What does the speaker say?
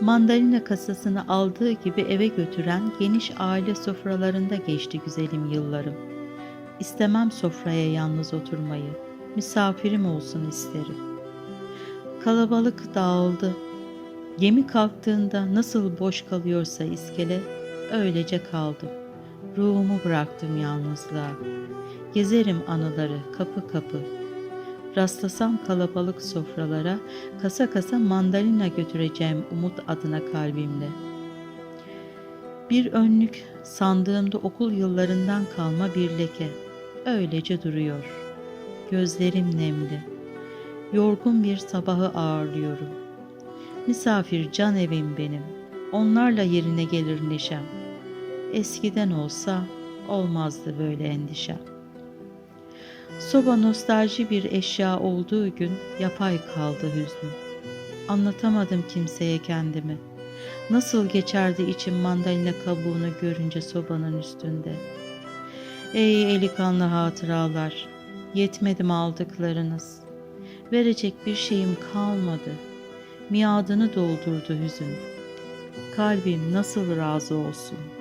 Mandalina kasasını aldığı gibi eve götüren geniş aile sofralarında geçti güzelim yıllarım. İstemem sofraya yalnız oturmayı, misafirim olsun isterim. Kalabalık dağıldı. Gemi kalktığında nasıl boş kalıyorsa iskele, öylece kaldım. Ruhumu bıraktım yalnızlığa. Gezerim anıları kapı kapı. Rastlasam kalabalık sofralara, kasa kasa mandalina götüreceğim umut adına kalbimle. Bir önlük sandığımda okul yıllarından kalma bir leke. Öylece duruyor. Gözlerim nemli. Yorgun bir sabahı ağırlıyorum. Misafir can evim benim. Onlarla yerine gelir neşem. Eskiden olsa olmazdı böyle endişem. Soba nostalji bir eşya olduğu gün yapay kaldı hüznüm. Anlatamadım kimseye kendimi. Nasıl geçerdi içim mandalina kabuğunu görünce sobanın üstünde. Ey eli kanlı hatıralar, yetmedim aldıklarınız. Verecek bir şeyim kalmadı. Miadını doldurdu hüzün. Kalbim nasıl razı olsun.''